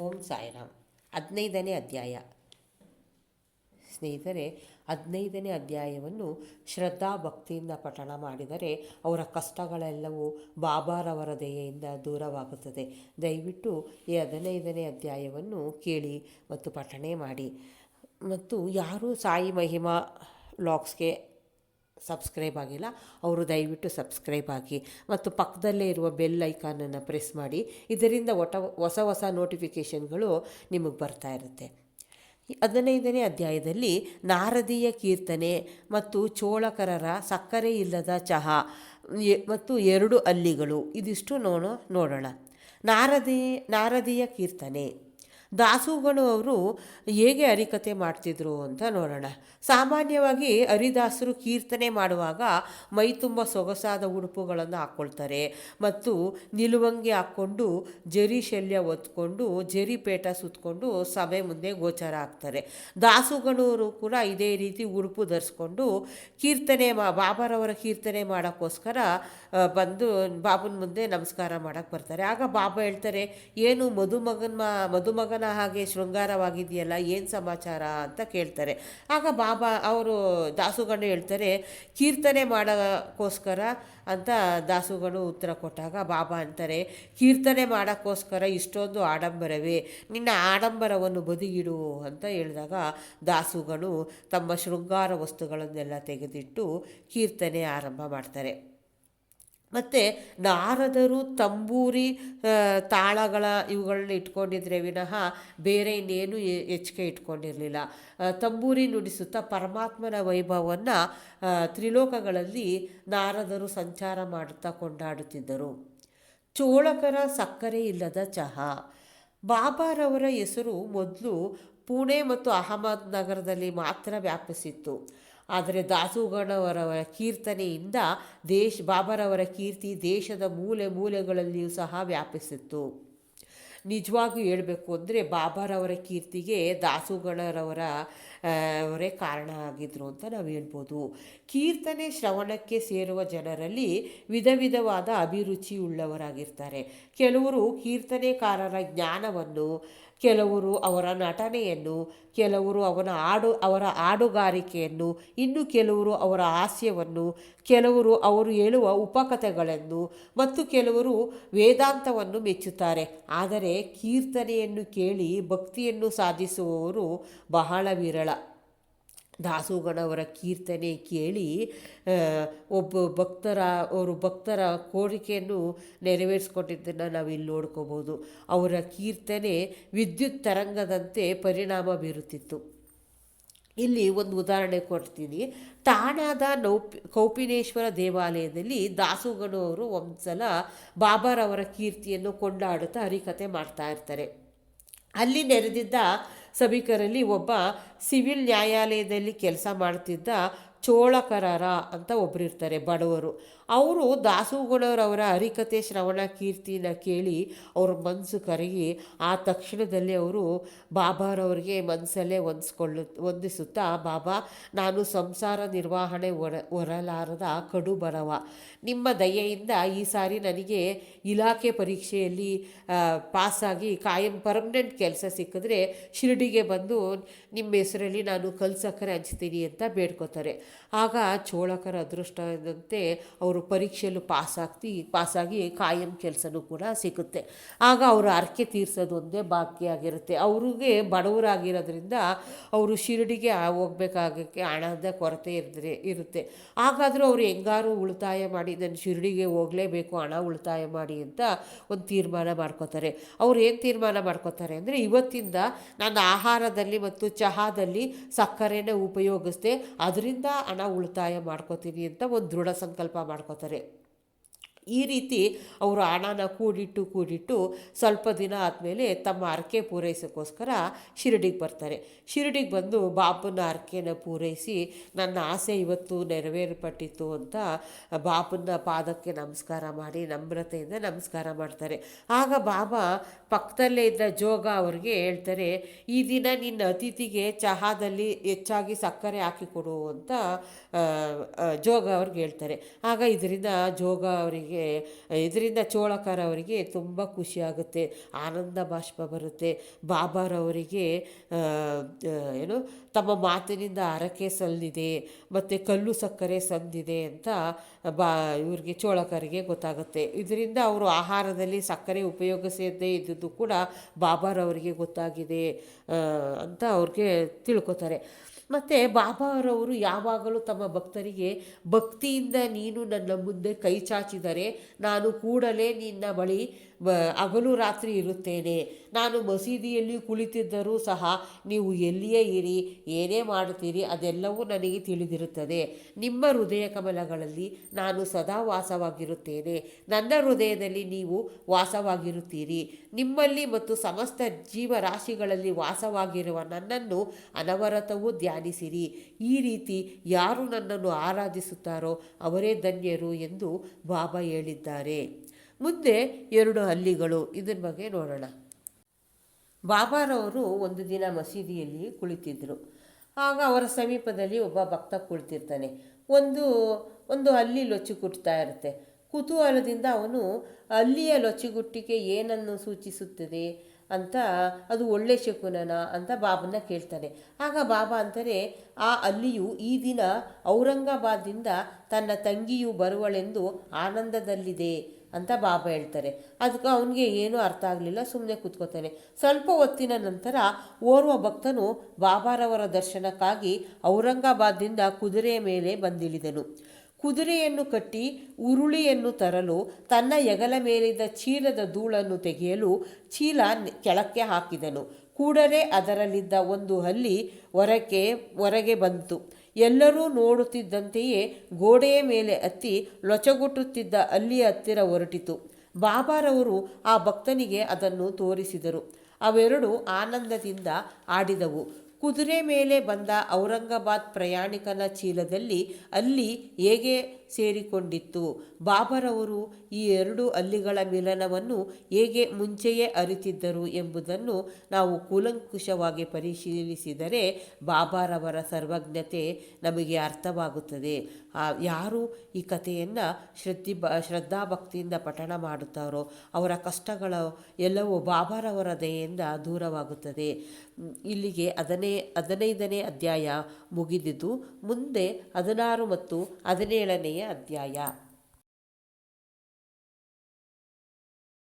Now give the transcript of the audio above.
ಓಂ ಸಾಯಿರಾಮ್. ಹದಿನೈದನೇ ಅಧ್ಯಾಯ. ಸ್ನೇಹಿತರೆ, ಹದಿನೈದನೇ ಅಧ್ಯಾಯವನ್ನು ಶ್ರದ್ಧಾ ಭಕ್ತಿಯಿಂದ ಪಠಣ ಮಾಡಿದರೆ ಅವರ ಕಷ್ಟಗಳೆಲ್ಲವೂ ಬಾಬಾರವರ ದಯೆಯಿಂದ ದೂರವಾಗುತ್ತದೆ. ದಯವಿಟ್ಟು ಈ ಹದಿನೈದನೇ ಅಧ್ಯಾಯವನ್ನು ಕೇಳಿ ಮತ್ತು ಪಠಣೆ ಮಾಡಿ. ಮತ್ತು ಯಾರೂ ಸಾಯಿ ಮಹಿಮಾ ಲಾಗ್ಸ್ಗೆ ಸಬ್ಸ್ಕ್ರೈಬ್ ಆಗಿಲ್ಲ, ಅವರು ದಯವಿಟ್ಟು ಸಬ್ಸ್ಕ್ರೈಬ್ ಆಗಿ. ಮತ್ತು ಪಕ್ಕದಲ್ಲೇ ಇರುವ ಬೆಲ್ ಐಕಾನನ್ನು ಪ್ರೆಸ್ ಮಾಡಿ. ಇದರಿಂದ ಒಟ, ಹೊಸ ಹೊಸ ನೋಟಿಫಿಕೇಷನ್ಗಳು ನಿಮಗೆ ಬರ್ತಾ ಇರುತ್ತೆ. ಹದಿನೈದನೇ ಅಧ್ಯಾಯದಲ್ಲಿ ನಾರದೀಯ ಕೀರ್ತನೆ ಮತ್ತು ಚೋಳಕರರ ಸಕ್ಕರೆ ಇಲ್ಲದ ಚಹಾ ಮತ್ತು ಎರಡು ಅಲ್ಲಿಗಳು. ಇದಿಷ್ಟು ನೋಡೋ, ನೋಡೋಣ. ನಾರದಿ, ನಾರದೀಯ ಕೀರ್ತನೆ. ದಾಸುಗಳು ಅವರು ಹೇಗೆ ಹರಿಕತೆ ಮಾಡ್ತಿದ್ರು ಅಂತ ನೋಡೋಣ. ಸಾಮಾನ್ಯವಾಗಿ ಹರಿದಾಸರು ಕೀರ್ತನೆ ಮಾಡುವಾಗ ಮೈ ತುಂಬ ಸೊಗಸಾದ ಉಡುಪುಗಳನ್ನು ಹಾಕ್ಕೊಳ್ತಾರೆ ಮತ್ತು ನಿಲುವಂಗಿ ಹಾಕ್ಕೊಂಡು ಜರಿ ಶಲ್ಯ ಒತ್ಕೊಂಡು ಜರಿ ಪೇಟ ಸುತ್ತಕೊಂಡು ಸಭೆ ಮುಂದೆ ಗೋಚರ ಆಗ್ತಾರೆ. ದಾಸುಗಳವರು ಕೂಡ ಇದೇ ರೀತಿ ಉಡುಪು ಧರಿಸ್ಕೊಂಡು ಕೀರ್ತನೆ ಮಾ, ಬಾಬಾರವರ ಕೀರ್ತನೆ ಮಾಡೋಕ್ಕೋಸ್ಕರ ಬಂದು ಬಾಬನ ಮುಂದೆ ನಮಸ್ಕಾರ ಮಾಡೋಕ್ಕೆ ಬರ್ತಾರೆ. ಆಗ ಬಾಬಾ ಹೇಳ್ತಾರೆ, ಏನು ಮದುಮಗನ ಮದುಮಗನ ಹಾಗೆ ಶೃಂಗಾರವಾಗಿದೆಯಲ್ಲ, ಏನು ಸಮಾಚಾರ? ಅಂತ ಕೇಳ್ತಾರೆ. ಆಗ ಬಾಬಾ, ಅವರು ದಾಸುಗಣ ಹೇಳ್ತಾರೆ, ಕೀರ್ತನೆ ಮಾಡೋಕ್ಕೋಸ್ಕರ, ಅಂತ ದಾಸುಗಳು ಉತ್ತರ ಕೊಟ್ಟಾಗ ಬಾಬಾ ಅಂತಾರೆ, ಕೀರ್ತನೆ ಮಾಡೋಕ್ಕೋಸ್ಕರ ಇಷ್ಟೊಂದು ಆಡಂಬರವೇ, ನಿನ್ನ ಆಡಂಬರವನ್ನು ಬದಿಗಿಡು, ಅಂತ ಹೇಳಿದಾಗ ದಾಸುಗಳು ತಮ್ಮ ಶೃಂಗಾರ ವಸ್ತುಗಳನ್ನೆಲ್ಲ ತೆಗೆದಿಟ್ಟು ಕೀರ್ತನೆ ಆರಂಭ ಮಾಡ್ತಾರೆ. ಮತ್ತು ನಾರದರು, ತಂಬೂರಿ ತಾಳಗಳ ಇವುಗಳನ್ನ ಇಟ್ಕೊಂಡಿದ್ರೆ ವಿನಃ ಬೇರೆ ಇನ್ನೇನು ಹೆಚ್ಚಿಗೆ ಇಟ್ಕೊಂಡಿರಲಿಲ್ಲ. ತಂಬೂರಿ ನುಡಿಸುತ್ತಾ ಪರಮಾತ್ಮನ ವೈಭವವನ್ನು ತ್ರಿಲೋಕಗಳಲ್ಲಿ ನಾರದರು ಸಂಚಾರ ಮಾಡುತ್ತಾ ಕೊಂಡಾಡುತ್ತಿದ್ದರು. ಚೋಳಕರ ಸಕ್ಕರೆ ಇಲ್ಲದ ಚಹಾ. ಬಾಬಾರವರ ಹೆಸರು ಮೊದಲು ಪುಣೆ ಮತ್ತು ಅಹಮದ್ ನಗರದಲ್ಲಿ ಮಾತ್ರ ವ್ಯಾಪಿಸಿತ್ತು. ಆದರೆ ದಾಸುಗಣವರವರ ಕೀರ್ತನೆಯಿಂದ ದೇಶ, ಬಾಬರವರ ಕೀರ್ತಿ ದೇಶದ ಮೂಲೆ ಮೂಲೆಗಳಲ್ಲಿಯೂ ಸಹ ವ್ಯಾಪಿಸಿತ್ತು. ನಿಜವಾಗಿಯೂ ಹೇಳಬೇಕು ಅಂದರೆ ಬಾಬರವರ ಕೀರ್ತಿಗೆ ದಾಸುಗಣರವರ ಅವರೇ ಕಾರಣ ಆಗಿದ್ರು ಅಂತ ನಾವು ಹೇಳ್ಬೋದು. ಕೀರ್ತನೆ ಶ್ರವಣಕ್ಕೆ ಸೇರುವ ಜನರಲ್ಲಿ ವಿಧ ವಿಧವಾದ ಅಭಿರುಚಿ ಉಳ್ಳವರಾಗಿರ್ತಾರೆ. ಕೆಲವರು ಕೀರ್ತನೆಕಾರರ ಜ್ಞಾನವನ್ನು, ಕೆಲವರು ಅವರ ನಟನೆಯನ್ನು, ಕೆಲವರು ಅವನ ಹಾಡು ಅವರ ಹಾಡುಗಾರಿಕೆಯನ್ನು ಇನ್ನು ಕೆಲವರು ಅವರ ಹಾಸ್ಯವನ್ನು, ಕೆಲವರು ಅವರು ಹೇಳುವ ಉಪಕಥೆಗಳನ್ನು ಮತ್ತು ಕೆಲವರು ವೇದಾಂತವನ್ನು ಮೆಚ್ಚುತ್ತಾರೆ. ಆದರೆ ಕೀರ್ತನೆಯನ್ನು ಕೇಳಿ ಭಕ್ತಿಯನ್ನು ಸಾಧಿಸುವವರು ಬಹಳ ವಿರಳ. ದಾಸುಗಣವರ ಕೀರ್ತನೆ ಕೇಳಿ ಒಬ್ಬ ಭಕ್ತರ, ಅವರು ಭಕ್ತರ ಕೋರಿಕೆಯನ್ನು ನೆರವೇರಿಸ್ಕೊಟ್ಟಿದ್ದನ್ನು ನಾವು ಇಲ್ಲಿ ನೋಡ್ಕೋಬೋದು. ಅವರ ಕೀರ್ತನೆ ವಿದ್ಯುತ್ ತರಂಗದಂತೆ ಪರಿಣಾಮ ಬೀರುತ್ತಿತ್ತು. ಇಲ್ಲಿ ಒಂದು ಉದಾಹರಣೆ ಕೊಡ್ತೀನಿ. ಠಾಣಾದ ನೌಪ್, ಕೌಪಿನೇಶ್ವರ ದೇವಾಲಯದಲ್ಲಿ ದಾಸುಗಣು ಅವರು ಒಂದ್ಸಲ ಬಾಬಾರವರ ಕೀರ್ತಿಯನ್ನು ಕೊಂಡಾಡುತ್ತಾ ಹರಿಕತೆ ಮಾಡ್ತಾ ಇರ್ತಾರೆ. ಅಲ್ಲಿ ನೆರೆದಿದ್ದ ಸಭಿಕರಲ್ಲಿ ಒಬ್ಬ ಸಿವಿಲ್ ನ್ಯಾಯಾಲಯದಲ್ಲಿ ಕೆಲಸ ಮಾಡ್ತಿದ್ದ ಚೋಳಕರರ ಅಂತ ಒಬ್ರು ಇರ್ತಾರೆ, ಬಡವರು. ಅವರು ದಾಸುಗುಣರವರ ಹರಿಕತೆ ಶ್ರವಣ, ಕೀರ್ತಿನ ಕೇಳಿ ಅವ್ರ ಮನಸ್ಸು ಕರಗಿ ಆ ತಕ್ಷಣದಲ್ಲಿ ಅವರು ಬಾಬಾರವ್ರಿಗೆ ಮನಸ್ಸಲ್ಲೇ ಹೊಂದಿಸ್ಕೊಳ್ಳು, ಹೊಂದಿಸುತ್ತಾ, ಬಾಬಾ, ನಾನು ಸಂಸಾರ ನಿರ್ವಹಣೆ ಹೊರ ಹೊರಲಾರದ ಕಡು ಬರವ ನಿಮ್ಮ ದಯೆಯಿಂದ ಈ ಸಾರಿ ನನಗೆ ಇಲಾಖೆ ಪರೀಕ್ಷೆಯಲ್ಲಿ ಪಾಸಾಗಿ ಕಾಯಂ ಪರ್ಮನೆಂಟ್ ಕೆಲಸ ಸಿಕ್ಕಿದ್ರೆ ಶಿರಡಿಗೆ ಬಂದು ನಿಮ್ಮ ಹೆಸರಲ್ಲಿ ನಾನು ಕಲ್ಸಕ್ಕರೆ ಹಂಚ್ತೀನಿ ಅಂತ ಬೇಡ್ಕೋತಾರೆ. ಆಗ ಚೋಳಕರ ಅದೃಷ್ಟದಂತೆ ಅವರು ಪರೀಕ್ಷೆಯಲ್ಲೂ ಪಾಸಾಗ್ತಿ, ಪಾಸಾಗಿ ಕಾಯಂ ಕೆಲಸನೂ ಕೂಡ ಸಿಗುತ್ತೆ. ಆಗ ಅವರು ಅರ್ಕೆ ತೀರ್ಸೋದು ಒಂದೇ ಬಾಕಿ ಆಗಿರುತ್ತೆ. ಅವ್ರಿಗೆ ಬಡವರಾಗಿರೋದ್ರಿಂದ ಅವರು ಶಿರಡಿಗೆ ಹೋಗ್ಬೇಕಾಗೋಕ್ಕೆ ಹಣದ ಕೊರತೆ ಇರದ್ರೆ, ಇರುತ್ತೆ. ಹಾಗಾದರೂ ಅವರು ಹೆಂಗಾರು ಉಳಿತಾಯ ಮಾಡಿ ನಾನು ಶಿರಡಿಗೆ ಹೋಗಲೇಬೇಕು, ಹಣ ಉಳಿತಾಯ ಮಾಡಿ ಅಂತ ಒಂದು ತೀರ್ಮಾನ ಮಾಡ್ಕೋತಾರೆ. ಅವ್ರು ಏನು ತೀರ್ಮಾನ ಮಾಡ್ಕೋತಾರೆ ಅಂದರೆ, ಇವತ್ತಿಂದ ನನ್ನ ಆಹಾರದಲ್ಲಿ ಮತ್ತು ಚಹಾದಲ್ಲಿ ಸಕ್ಕರೆನೇ ಉಪಯೋಗಿಸ್ದೆ, ಅದರಿಂದ ಹಣ ಉಳಿತಾಯ ಮಾಡ್ಕೋತೀನಿ ಅಂತ ಒಂದು ದೃಢ ಸಂಕಲ್ಪ ಮಾಡ್ಕೋತಾರೆ. ಈ ರೀತಿ ಅವರು ಹಣನ ಕೂಡಿಟ್ಟು ಕೂಡಿಟ್ಟು ಸ್ವಲ್ಪ ದಿನ ಆದಮೇಲೆ ತಮ್ಮ ಹರಕೆ ಪೂರೈಸೋಕ್ಕೋಸ್ಕರ ಶಿರಡಿಗೆ ಬರ್ತಾರೆ. ಶಿರಡಿಗೆ ಬಂದು ಬಾಪನ ಹರಕೆನ ಪೂರೈಸಿ, ನನ್ನ ಆಸೆ ಇವತ್ತು ನೆರವೇರ್ಪಟ್ಟಿತ್ತು ಅಂತ ಬಾಪನ ಪಾದಕ್ಕೆ ನಮಸ್ಕಾರ ಮಾಡಿ ನಮ್ರತೆಯಿಂದ ನಮಸ್ಕಾರ ಮಾಡ್ತಾರೆ. ಆಗ ಬಾಬಾ ಪಕ್ಕದಲ್ಲೇ ಇದ್ದ ಜೋಗ ಅವ್ರಿಗೆ ಹೇಳ್ತಾರೆ, ಈ ದಿನ ನಿನ್ನ ಅತಿಥಿಗೆ ಚಹಾದಲ್ಲಿ ಹೆಚ್ಚಾಗಿ ಸಕ್ಕರೆ ಹಾಕಿ ಕೊಡು ಅಂತ ಜೋಗ ಅವ್ರಿಗೆ ಹೇಳ್ತಾರೆ. ಆಗ ಇದರಿಂದ ಜೋಗ ಅವರಿಗೆ, ಇದರಿಂದ ಚೋಳಕರ ಅವರಿಗೆ ತುಂಬ ಖುಷಿಯಾಗುತ್ತೆ ಆನಂದ ಬಾಷ್ಪ ಬರುತ್ತೆ. ಬಾಬಾರವರಿಗೆ ಏನು, ತಮ್ಮ ಮಾತಿನಿಂದ ಹರಕೆ ಸಲ್ಲಿದೆ ಮತ್ತು ಕಲ್ಲು ಸಕ್ಕರೆ ಸಂದಿದೆ ಅಂತ ಬಾ, ಇವ್ರಿಗೆ ಚೋಳಕರಿಗೆ ಗೊತ್ತಾಗುತ್ತೆ. ಇದರಿಂದ ಅವರು ಆಹಾರದಲ್ಲಿ ಸಕ್ಕರೆ ಉಪಯೋಗಿಸದೇ ಇದ್ದದ್ದು ಕೂಡ ಬಾಬಾರವರಿಗೆ ಗೊತ್ತಾಗಿದೆ ಅಂತ ಅವ್ರಿಗೆ ತಿಳ್ಕೊತಾರೆ. ಮತ್ತು ಬಾಬಾರವರು ಯಾವಾಗಲೂ ತಮ್ಮ ಭಕ್ತರಿಗೆ, ಭಕ್ತಿಯಿಂದ ನೀನು ನನ್ನ ಮುಂದೆ ಕೈ ಚಾಚಿದರೆ, ನಾನು ಕೂಡಲೇ ನಿನ್ನ ಬಳಿ ಬ, ಹಗಲು ರಾತ್ರಿ ಇರುತ್ತೇನೆ. ನಾನು ಮಸೀದಿಯಲ್ಲಿ ಕುಳಿತಿದ್ದರೂ ಸಹ ನೀವು ಎಲ್ಲಿಯೇ ಇರಿ, ಏನೇ ಮಾಡುತ್ತೀರಿ, ಅದೆಲ್ಲವೂ ನನಗೆ ತಿಳಿದಿರುತ್ತದೆ. ನಿಮ್ಮ ಹೃದಯ ಕಮಲಗಳಲ್ಲಿ ನಾನು ಸದಾ ವಾಸವಾಗಿರುತ್ತೇನೆ. ನನ್ನ ಹೃದಯದಲ್ಲಿ ನೀವು ವಾಸವಾಗಿರುತ್ತೀರಿ. ನಿಮ್ಮಲ್ಲಿ ಮತ್ತು ಸಮಸ್ತ ಜೀವರಾಶಿಗಳಲ್ಲಿ ವಾಸವಾಗಿರುವ ನನ್ನನ್ನು ಅನವರತವೂ ಧ್ಯಾನಿಸಿರಿ. ಈ ರೀತಿ ಯಾರು ನನ್ನನ್ನು ಆರಾಧಿಸುತ್ತಾರೋ ಅವರೇ ಧನ್ಯರು ಎಂದು ಬಾಬಾ ಹೇಳಿದ್ದಾರೆ. ಮುಂದೆ ಎರಡು ಹಲ್ಲಿಗಳು. ಇದರ ಬಗ್ಗೆ ನೋಡೋಣ. ಬಾಬಾರವರು ಒಂದು ದಿನ ಮಸೀದಿಯಲ್ಲಿ ಕುಳಿತಿದ್ದರು ಆಗ ಅವರ ಸಮೀಪದಲ್ಲಿ ಒಬ್ಬ ಭಕ್ತ ಕುಳಿತಿರ್ತಾನೆ. ಒಂದು ಒಂದು ಹಲ್ಲಿ ಲೊಚ್ಚುಗುಟ್ತಾ ಇರುತ್ತೆ. ಕುತೂಹಲದಿಂದ ಅವನು ಅಲ್ಲಿಯ ಲೊಚ್ಚುಗುಟ್ಟಿಗೆ ಏನನ್ನು ಸೂಚಿಸುತ್ತದೆ? ಅಂತ, ಅದು ಒಳ್ಳೆ ಶಕುನನ? ಅಂತ ಬಾಬನ ಕೇಳ್ತಾನೆ. ಆಗ ಬಾಬಾ ಅಂತಾರೆ ಆ ಅಲ್ಲಿಯು ಈ ದಿನ ಔರಂಗಾಬಾದಿಂದ ತನ್ನ ತಂಗಿಯು ಬರುವಳೆಂದು ಆನಂದದಲ್ಲಿದೆ. ಅಂತ ಬಾಬಾ ಹೇಳ್ತಾರೆ. ಅದಕ್ಕೆ ಅವನಿಗೆ ಏನೂ ಅರ್ಥ ಆಗಲಿಲ್ಲ ಸುಮ್ಮನೆ ಕೂತ್ಕೋತಾನೆ. ಸ್ವಲ್ಪ ಹೊತ್ತಿನ ನಂತರ ಓರ್ವ ಭಕ್ತನು ಬಾಬಾರವರ ದರ್ಶನಕ್ಕಾಗಿ ಔರಂಗಾಬಾದ್ದಿಂದ ಕುದುರೆಯ ಮೇಲೆ ಬಂದಿಳಿದನು. ಕುದುರೆಯನ್ನು ಕಟ್ಟಿ ಉರುಳಿಯನ್ನು ತರಲು ತನ್ನ ಎಗಲ ಮೇಲಿದ್ದ ಚೀಲದ ಧೂಳನ್ನು ತೆಗೆಯಲು ಚೀಲ ಕೆಳಕ್ಕೆ ಹಾಕಿದನು. ಕೂಡಲೇ ಅದರಲ್ಲಿದ್ದ ಒಂದು ಹಲ್ಲಿ ಹೊರಕ್ಕೆ, ಹೊರಗೆ ಬಂತು. ಎಲ್ಲರೂ ನೋಡುತ್ತಿದ್ದಂತೆಯೇ ಗೋಡೆಯ ಮೇಲೆ ಹತ್ತಿ ಲೊಚಗುಟ್ಟುತ್ತಿದ್ದ ಅಲ್ಲಿಯ ಹತ್ತಿರ ಹೊರಟಿತು. ಬಾಬಾರವರು ಆ ಭಕ್ತನಿಗೆ ಅದನ್ನು ತೋರಿಸಿದರು. ಅವೆರಡು ಆನಂದದಿಂದ ಆಡಿದವು. ಕುದುರೆ ಮೇಲೆ ಬಂದ ಔರಂಗಾಬಾದ್ ಪ್ರಯಾಣಿಕನ ಚೀಲದಲ್ಲಿ ಅಲ್ಲಿ ಹೇಗೆ ಸೇರಿಕೊಂಡಿತ್ತು. ಬಾಬರವರು ಈ ಎರಡು ಅಲ್ಲಿಗಳ ಮಿಲನವನ್ನು ಹೇಗೆ ಮುಂಚೆಯೇ ಅರಿತಿದ್ದರು ಎಂಬುದನ್ನು ನಾವು ಕೂಲಂಕುಷವಾಗಿ ಪರಿಶೀಲಿಸಿದರೆ ಬಾಬಾರವರ ಸರ್ವಜ್ಞತೆ ನಮಗೆ ಅರ್ಥವಾಗುತ್ತದೆ. ಯಾರು ಈ ಕಥೆಯನ್ನು ಶ್ರದ್ಧಿ ಬ ಶ್ರದ್ಧಾಭಕ್ತಿಯಿಂದ ಪಠಣ ಮಾಡುತ್ತಾರೋ ಅವರ ಕಷ್ಟಗಳ ಎಲ್ಲವೂ ಬಾಬಾರವರ ದಯೆಯಿಂದ ದೂರವಾಗುತ್ತದೆ. ಇಲ್ಲಿಗೆ ಅದನೇ ಹದಿನೈದನೇ ಅಧ್ಯಾಯ ಮುಗಿದಿದ್ದು, ಮುಂದೆ ಹದಿನಾರು ಮತ್ತು ಹದಿನೇಳನೆಯ ಅಧ್ಯಾಯ